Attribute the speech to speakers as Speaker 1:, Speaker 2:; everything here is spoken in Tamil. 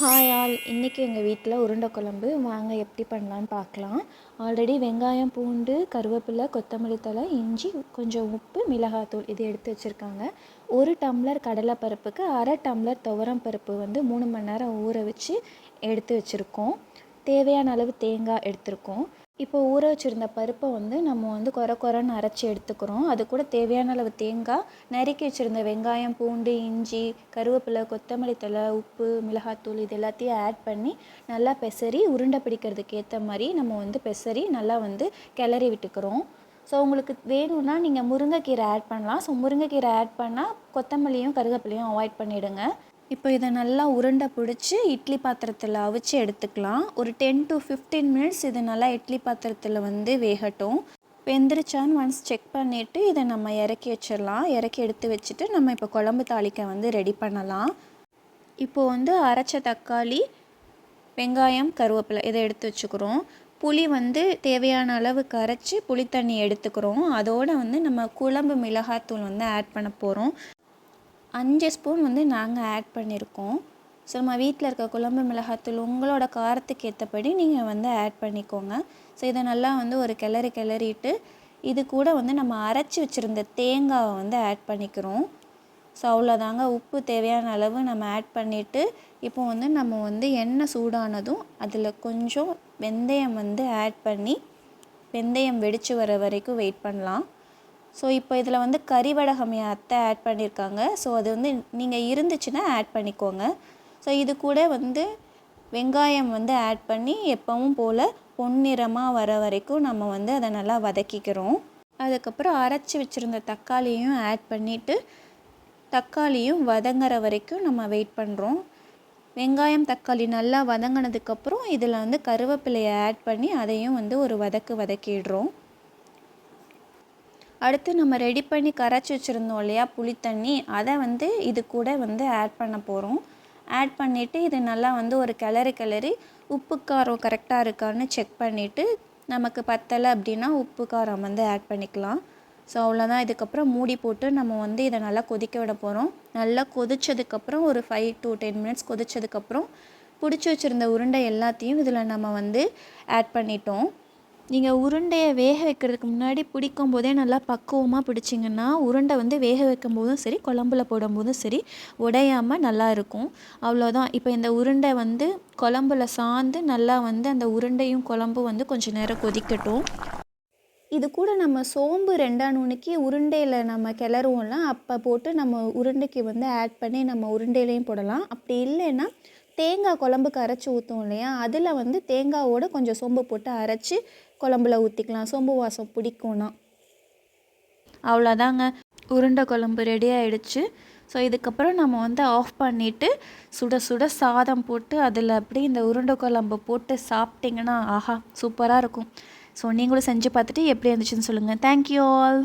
Speaker 1: ஹாய் ஆல் இன்றைக்கி எங்கள் வீட்டில் உருண்டை குழம்பு. வாங்க எப்படி பண்ணலான்னு பார்க்கலாம். ஆல்ரெடி வெங்காயம் பூண்டு கருவேப்பிலை கொத்தமல்லி தழை இஞ்சி கொஞ்சம் உப்பு மிளகாத்தூள் இது எடுத்து வச்சுருக்காங்க. ஒரு டம்ளர் கடலைப்பருப்புக்கு அரை டம்ளர் துவரம் பருப்பு வந்து மூணு மணி நேரம் ஊற வச்சு எடுத்து வச்சுருக்கோம். தேவையான அளவு தேங்காய் எடுத்திருக்கோம். இப்போ ஊற வச்சுருந்த பருப்பை வந்து நம்ம வந்து கொர கொரன்னு அரைச்சி எடுத்துக்கிறோம். அது கூட தேவையான அளவு தேங்காய் நறுக்கி வச்சுருந்த வெங்காயம் பூண்டு இஞ்சி கருவேப்பிலை கொத்தமல்லி தழை உப்பு மிளகாத்தூள் இது எல்லாத்தையும் ஆட் பண்ணி நல்லா பெசரி உருண்டை பிடிக்கிறதுக்கு ஏற்ற மாதிரி நம்ம வந்து பெசரி நல்லா வந்து கிளறி விட்டுக்கிறோம். ஸோ உங்களுக்கு வேணும்னா நீங்கள் முருங்கைக்கீரை ஆட் பண்ணலாம். ஸோ முருங்கைக்கீரை ஆட் பண்ணால் கொத்தமல்லியும் கருவேப்பிலையும் அவாய்ட் பண்ணிவிடுங்க இப்போ இதை நல்லா உருண்டை பிடிச்சி இட்லி பாத்திரத்தில் அவிச்சு எடுத்துக்கலாம். ஒரு டென் டு ஃபிஃப்டீன் மினிட்ஸ் இது நல்லா இட்லி பாத்திரத்தில் வந்து வேகட்டும். வெந்துருச்சான்னு ஒன்ஸ் செக் பண்ணிவிட்டு இதை நம்ம இறக்கி வச்சிடலாம். இறக்கி எடுத்து வச்சுட்டு நம்ம இப்போ குழம்பு தாளிக்க வந்து ரெடி பண்ணலாம். இப்போது வந்து அரைச்ச தக்காளி வெங்காயம் கருவேப்பிலை இதை எடுத்து வச்சுக்கிறோம். புளி வந்து தேவையான அளவு கரைச்சி புளித்தண்ணி எடுத்துக்கிறோம். அதோடு வந்து நம்ம குழம்பு மிளகாத்தூள் வந்து ஆட் பண்ண போகிறோம் அஞ்சு ஸ்பூன் வந்து நாங்கள் ஆட் பண்ணியிருக்கோம் ஸோ நம்ம வீட்டில் இருக்க குழம்பு மிளகாத்தூள் உங்களோட காரத்துக்கு ஏற்றபடி நீங்கள் வந்து ஆட் பண்ணிக்கோங்க. ஸோ இதை நல்லா வந்து ஒரு கிளறி கிளறிட்டு இது கூட வந்து நம்ம அரைச்சி வச்சுருந்த தேங்காவை வந்து ஆட் பண்ணிக்கிறோம். ஸோ அவ்வளோதாங்க. உப்பு தேவையான அளவு நம்ம ஆட் பண்ணிவிட்டு இப்போ வந்து நம்ம வந்து எண்ணெய் சூடானதும் அதில் கொஞ்சம் வெந்தயம் வந்து ஆட் பண்ணி வெந்தயம் வெடித்து வர வரைக்கும் வெயிட் பண்ணலாம். ஸோ இப்போ இதில் வந்து கறிவடகம் என் அத்தை ஆட் பண்ணியிருக்காங்க ஸோ அது வந்து நீங்கள் இருந்துச்சுன்னா ஆட் பண்ணிக்கோங்க. ஸோ இது கூட வந்து வெங்காயம் வந்து ஆட் பண்ணி எப்பவும் போல் பொன்னிறமாக வர வரைக்கும் நம்ம வந்து அதை நல்லா வதக்கிக்கிறோம். அதுக்கப்புறம் அரைச்சி வச்சுருந்த தக்காளியும் ஆட் பண்ணிவிட்டு தக்காளியும் வதங்குற வரைக்கும் நம்ம வெயிட் பண்ணுறோம் வெங்காயம் தக்காளி நல்லா வதங்கினதுக்கப்புறம் இதில் வந்து கருவேப்பிலையை ஆட் பண்ணி அதையும் வந்து ஒரு வதக்கு வதக்கிடுறோம். அடுத்து நம்ம ரெடி பண்ணி கரைச்சி வச்சுருந்தோம் இல்லையா? புளித்தண்ணி அதை வந்து இது கூட வந்து ஆட் பண்ண போகிறோம் ஆட் பண்ணிவிட்டு இது நல்லா வந்து ஒரு கிளறி கிளறி உப்பு காரம் கரெக்டாக இருக்கான்னு செக் பண்ணிவிட்டு நமக்கு பத்தலை அப்படின்னா உப்பு காரம் வந்து ஆட் பண்ணிக்கலாம். ஸோ அவ்வளோதான் இதுக்கப்புறம் மூடி போட்டு நம்ம வந்து இதை நல்லா கொதிக்க விட போகிறோம் நல்லா கொதித்ததுக்கப்புறம் ஒரு ஃபைவ் டு டென் மினிட்ஸ் கொதித்ததுக்கப்புறம் பிடிச்சி வச்சுருந்த உருண்டை எல்லாத்தையும் இதில் நம்ம வந்து ஆட் பண்ணிட்டோம். நீங்கள் உருண்டையை வேக வைக்கிறதுக்கு முன்னாடி பிடிக்கும் போதே நல்லா பக்குவமாக பிடிச்சிங்கன்னா உருண்டை வந்து வேக வைக்கும் போதும் சரி குழம்புல போடும்போதும் சரி உடையாமல் நல்லா இருக்கும். அவ்வளோதான் இப்போ இந்த உருண்டை வந்து குழம்புல சாந்து நல்லா வந்து அந்த உருண்டையும் குழம்பும் வந்து கொஞ்சம் நேரம் கொதிக்கட்டும். இது கூட நம்ம சோம்பு ரெண்டா நுணுக்கி உருண்டையில் நம்ம கிளறுவோம்ல அப்போ போட்டு நம்ம உருண்டைக்கு வந்து ஆட் பண்ணி நம்ம உருண்டையிலையும் போடலாம். அப்படி இல்லைன்னா தேங்காய் குழம்புக்கு அரைச்சி ஊற்றும் இல்லையா? அதில் வந்து தேங்காவோட கொஞ்சம் சோம்பு போட்டு அரைச்சி குழம்புல ஊற்றிக்கலாம் சோம்பு வாசம் பிடிக்கும்னா. அவ்வளோதாங்க உருண்டை குழம்பு ரெடி ஆகிடுச்சு ஸோ இதுக்கப்புறம் நம்ம வந்து ஆஃப் பண்ணிவிட்டு சுட சுட சாதம் போட்டு அதில் அப்படியே இந்த உருண்டை குழம்பு போட்டு சாப்பிட்டிங்கன்னா ஆஹா சூப்பராக இருக்கும். ஸோ நீங்களும் செஞ்சு பார்த்துட்டு எப்படி இருந்துச்சுன்னு சொல்லுங்கள் தேங்க்யூ ஆல்